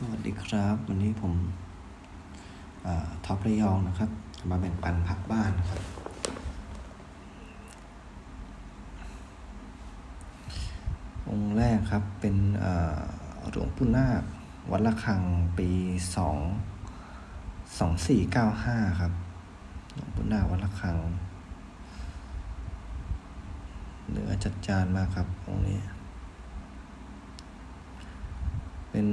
สวัสดีครับ วันนี้ผมอท็อประยองนะครับ มาแบ่งปันผักบ้านนะครับ องค์แรกครับเป็นหลวงปู่นาควัดระฆังปีสองสองสี่เก้าห้าครับหลวงปู่นาควัดระฆังเนื้อจัดจานมากครับองค์นี้ เป็น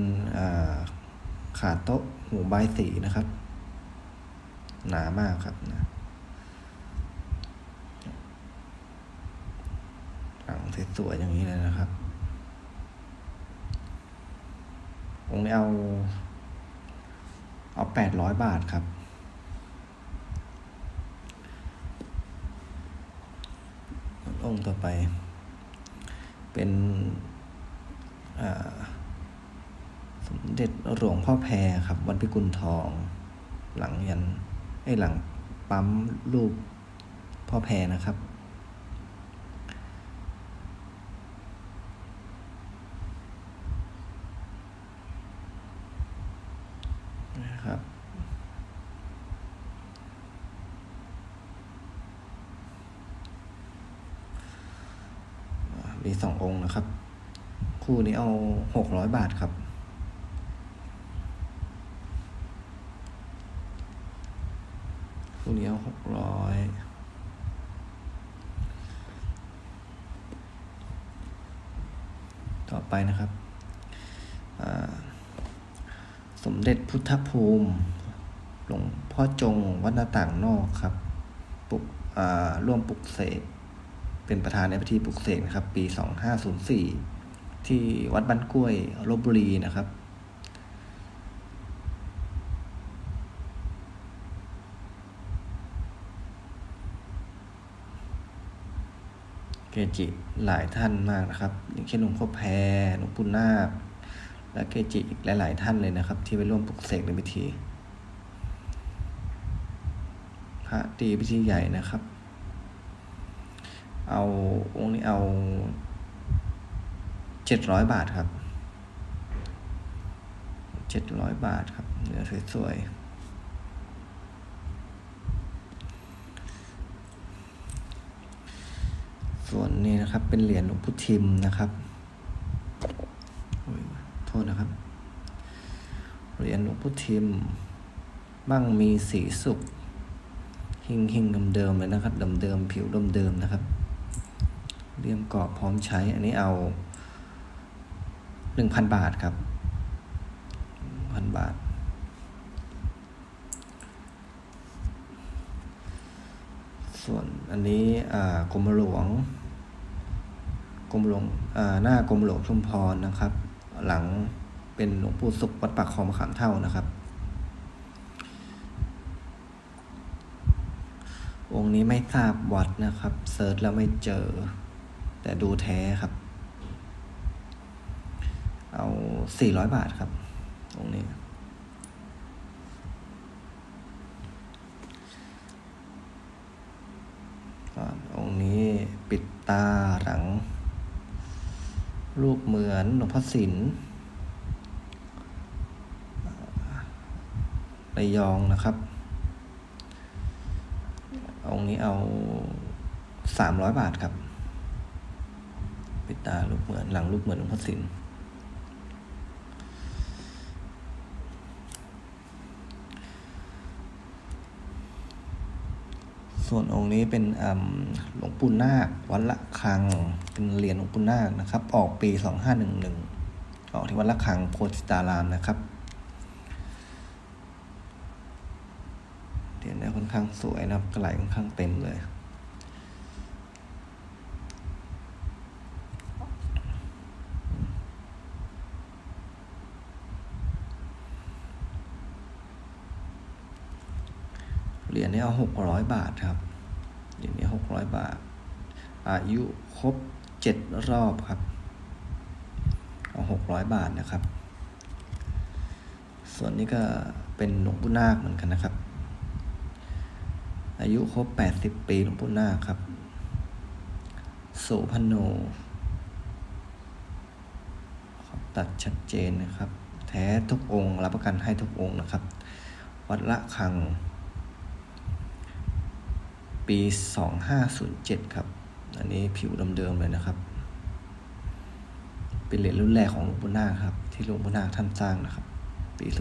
ขาโต๊ะหูใบสีนะครับ หนามากครับนะหลังสวยๆอย่างนี้เลยนะครับองค์นี้เอาเอาแปดร้อยบาทครับ องค์ต่อไป เป็นอ่า เด็จหลวงพ่อแพรครับ วัดพิกุลทอง หลังยันไอ้หลังปั๊มรูปพ่อแพรนะครับ นะครับมีสององค์นะครับ คู่นี้เอาหกร้อยบาทครับ คู่นี้เอาหกร้อยต่อไปนะครับ สมเด็จพุทธภูมิ หลวงพ่อจงวัดหน้าต่างนอกครับปุกร่วมปลุกเสกเป็นประธานในพิธีปลุกเสกนะครับ ปี 2504 ที่วัดบ้านกล้วยลบบุรีนะครับ เกจิหลายท่านมากนะครับ อย่างเช่นหลวงพ่อแพรหลวงปู่นาคและเกจิอีกหลาย ๆ ท่านเลยนะครับ ที่ไปร่วมปลุกเสกในพิธี พระตีพิธีใหญ่นะครับ เอาองค์นี้เอาเจ็ดร้อยบาทครับเจ็ดร้อยบาทครับเนื้อสวยๆ ส่วนนี้นะครับ เป็นเหรียญหลวงพุทิมนะครับโทษนะครับ เหรียญหลวงพุทิมมั่งมีสีสุขหิงหิงเดิมๆเลยนะครับเดิมๆผิวเดิมๆนะครับเลี่ยมกรอบพร้อมใช้อันนี้เอาหนึ่งพันบาทครับพันบาท ส่วนอันนี้กรมหลวง กรมหลวงหน้ากรมหลวงชุมพรนะครับ หลังเป็นหลวงปู่สุขวัดปากคลองมะขามเท่านะครับ องค์นี้ไม่ทราบวัดนะครับเซิร์ชแล้วไม่เจอ แต่ดูแท้ครับ เอาสี่ร้อยบาทครับ องค์นี้อนองค์นี้ปิดตาหลัง รูปเหมือนหลวงพ่อศิลป์ระยองนะครับ องค์นี้เอาสามร้อยบาทครับ ปิดตารูปเหมือนหลังรูปเหมือนหลวงพ่อศิลป์ ส่วนองค์นี้เป็นหลวงปู่นาควัดละคัง เป็นเหรียญหลวงปู่นาคนะครับ ออกปีสองห้าหนึ่งหนึ่งออกที่วัดละคังโพธิตารามนะครับเหรียญนี่ค่อนข้างสวยนะครับกระไหลค่อนข้างเต็มเลย เหรียญนี้เอาหกร้อยบาทครับเหรียญนี้หกร้อยบาท อายุครบเจ็ดรอบครับ เอาหกร้อยบาทนะครับ ส่วนนี้ก็เป็นหลวงปู่นาคเหมือนกันนะครับ อายุครบแปดสิบปีหลวงปู่นาคครับโสพโนตัดชัดเจนนะครับ แท้ทุกองค์รับประกันให้ทุกองค์นะครับ วัดละคัง ปี 2507 ครับ อันนี้ผิวเดิมๆเลยนะครับ เป็นเหรียญรุ่นแรกของหลวงปู่นาคครับ ที่หลวงปู่นาคท่านสร้างนะครับ ปี 07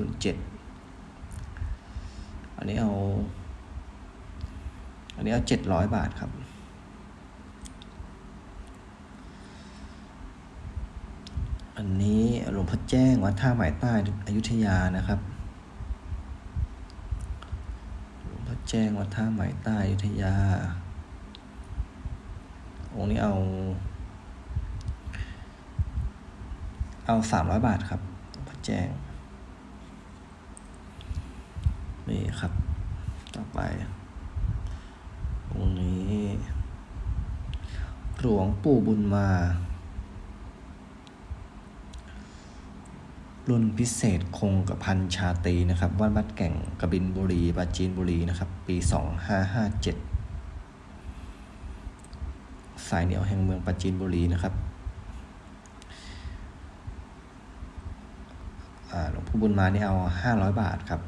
อันนี้เอา อันนี้เอา 700 บาทครับ อันนี้หลวงพ่อแจ้งวัดท่าหมายใต้อยุธยานะครับ หลวงพ่อ แจ้งวัดท่าใหมายใต้อยุธยา องค์นี้เอา เอาสามร้อยบาทครับวงพ่อแจ้ง นี่ครับ ต่อไป องค์นี้ หลวงปู่บุญมา รุ่นพิเศษคงกับพันชาตีนะครับวัดบัดแก่งกบินบุรีปราจีนบุรีนะครับ ปีสองห้าห้าเจ็ดสายเหนียวแห่งเมืองปราจีนบุรีนะครับหลวงพ่อบุญมาเนี่ยเอาห้าร้อยบาทครับ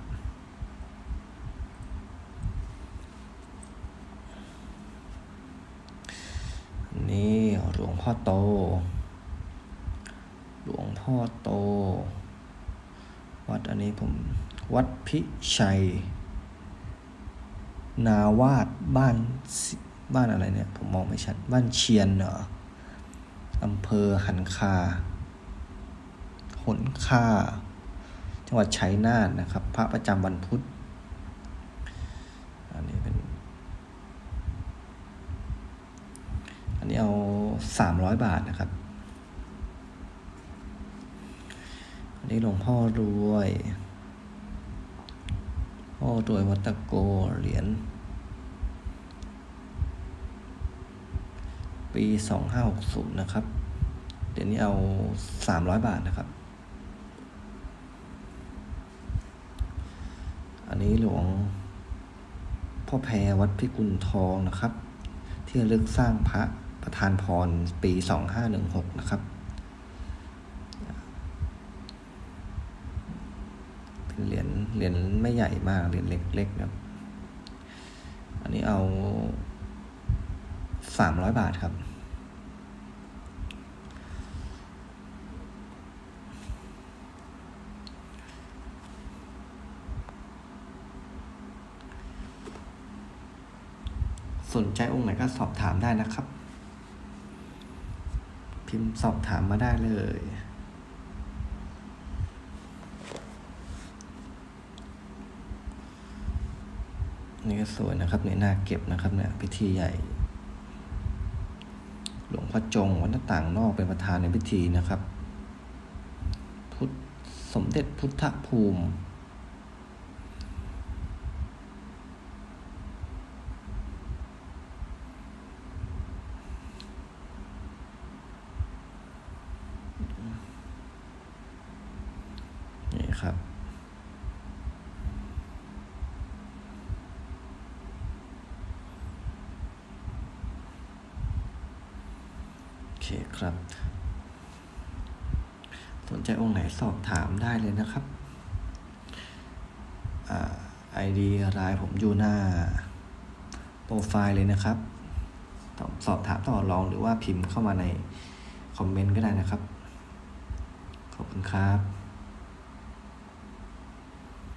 นี่หลวงพ่อโต หลวงพ่อโต อันนี้ผมวัดพิชัย นาวาดบ้านบ้านอะไรเนี่ย ผมมองไม่ชัด บ้านเชียนเหรออำเภอหันคาหนคาจังหวัดชัยนาทนะครับ พระประจำวันพุธอันนี้เป็น อันนี้เอาสามร้อยบาทนะครับ อันนี้หลวงพ่อรวย พ่อรวยวัตะโกเหรียญปีสองห้าหกศูนย์นะครับ เดี๋ยวนี้เอาสามร้อยบาทนะครับ อันนี้หลวงพ่อแพรวัดพิกุลทองนะครับ ที่ระลึกสร้างพระประธานพรปีสองห้าหนึ่งหกนะครับ เป็นเหรียญเหรียญไม่ใหญ่มากเหรียญเล็กๆครับ อันนี้เอาสามร้อยบาทครับ สนใจองค์ไหนก็สอบถามได้นะครับ พิมพ์สอบถามมาได้เลย นี่ก็สวยนะครับเนี่น่าเก็บนะครับเนี่ยพิธีใหญ่ หลวงพ่อจงวัดหน้าต่างนอกเป็นประธานในพิธีนะครับ พุทธสมเด็จพุทธภูมินี่ครับ เคครับ สนใจองค์ไหนสอบถามได้เลยนะครับไอดีรายผมอยู่หน้า โปรไฟล์เลยนะครับ สอบถามต่อรองหรือว่าพิมพ์เข้ามาในคอมเมนต์ก็ได้นะครับ ขอบคุณครับ